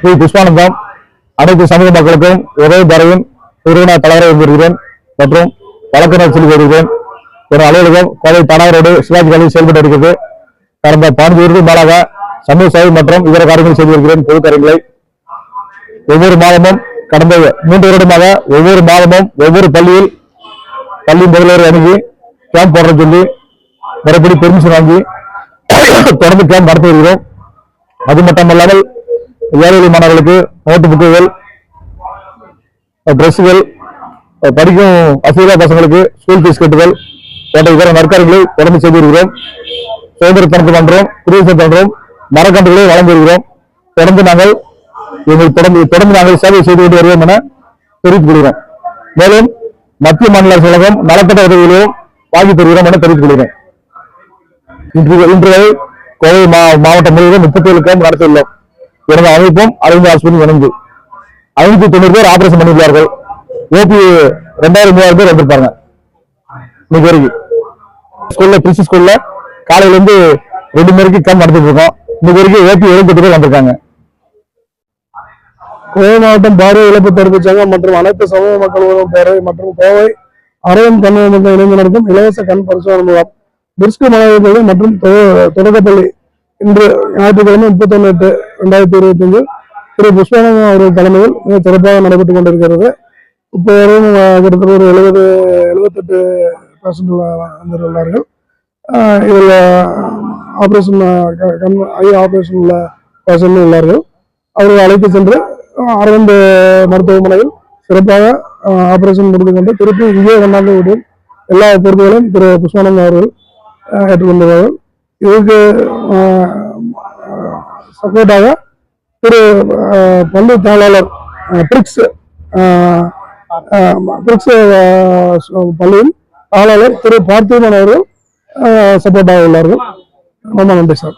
ஸ்ரீ புஷ்பானந்தம் அனைத்து சமூக மக்களுக்கும் ஒரே தரையும் நிறுவன தலைவரை வருகிறேன் மற்றும் வழக்கறிஞர் சொல்லி வருகிறேன். ஒரு அலுவலகம் கோவை பனாரோடு சிவாஜி கல்வி செயல்பட்டு இருக்கிறது. கடந்த பதினஞ்சு வருடம் மேலாக சமூக சேவை மற்றும் இதர காரியங்கள் செய்து வருகிறேன். பொது காரியங்களை ஒவ்வொரு மாதமும் கடந்த மூன்று வருடமாக ஒவ்வொரு மாதமும் ஒவ்வொரு பள்ளியில் பள்ளி முதல்வர் அணுகி கேம்ப் போடுற சொல்லி முறைப்படி பெர்மிஷன் வாங்கி தொடர்ந்து கேம்ப் நடத்தி வருகிறோம். அது மட்டுமல்லாமல் ஏழை மாணவர்களுக்கு நோட்டு புக்குகள் ட்ரெஸ்ஸுகள் படிக்கும் வசதியில்லா பசங்களுக்கு ஸ்கூல் ஃபீஸ் கட்டுதல் போன்ற இதர நற்காரியங்களை தொடர்ந்து செய்து வருகிறோம் சுதந்திர மன்றம் குடியரசு பண்றோம் மரக்கன்றுகளை வழங்கியிருக்கிறோம் வருகிறோம் தொடர்ந்து நாங்கள் எங்கள் தொடர்ந்து தொடர்ந்து நாங்கள் சேவை செய்து கொண்டு வருவோம் என தெரிவித்துக் கொள்கிறோம். மேலும் மத்திய மாநில அரசு கழகம் நலத்திட்ட உதவிகளையும் வாங்கி தருகிறோம் என தெரிவித்துக் கொள்கிறேன். இன்று இன்று கோவை மா- மாவட்டம் முழுவதும் முப்பத்தி ஏழு கேம்ப் நடத்தியுள்ளோம். எனது அமைப்பும் அரவிந்த் ஹாஸ்பிட்டல் இணைந்து ஐநூத்தி தொண்ணூறு பேர் ஆபரேஷன் பண்ணியுள்ளார்கள் ஓபி ரெண்டாயிரம் மூவாயிரம் பேர் வந்திருப்பாங்க. இன்னைக்கு வரைக்கும். ஸ்கூல்ல பிரிசி ஸ்கூல்ல காலையில இருந்து ரெண்டு மணிக்கு கம் நடத்திட்டு இருக்கோம். இன்னைக்கு வரைக்கும் ஓபி எழுபத்தெட்டு பேர் வந்திருக்காங்க. கோவை மாவட்டம் பார்வை இழப்பு தடுப்பு சங்கம் மற்றும் அனைத்து சமூக மக்கள் உதவும் பேரவை மற்றும் கோவை அரவிந்த் கண் இணைந்து நடக்கும் இலவச கண் பரிசோதனை முகாம் பிரிஸ்கு மாணவர்கள் மற்றும் தொ- தொடக்கப்பள்ளி இன்று ஞாயிற்றுக்கிழமை முப்பத்தொன்னு எட்டு ரெண்டாயிரத்தி இருபத்தி அஞ்சு திரு புஷ்பநாதன் அவர்கள் தலைமையில் மிக சிறப்பாக நடைபெற்றுக் கொண்டிருக்கிறது. இப்போ வரையும் கிட்டத்தட்ட ஒரு எழுபது எழுபத்தெட்டு பேஷண்ட் வந்துள்ளார்கள் இதில் ஆப்ரேஷன் கண் ஐ ஆப்ரேஷன் உள்ள உள்ளார்கள். அவர்கள் அழைத்து சென்று அரவிந்த் மருத்துவமனையில் சிறப்பாக ஆப்ரேஷன் ஆபரேஷன் முடிந்து கொண்டு திருப்பி இங்கே கொண்டாந்து விட்டு எல்லா பொறுப்புகளையும் திரு புஷ்பானந்த் அவர்கள் ஏற்றுக்கொண்டுள்ளார்கள் இதுக்கு சப்போர்ட்டாக திரு பள்ளி தாளாளர் பிரிக்ஸ் பிரிக்ஸ் பள்ளியின் தாளாளர் திரு பார்த்திபன் அவர்கள் சப்போர்ட்டாக உள்ளார்கள். ரொம்ப நன்றி சார்.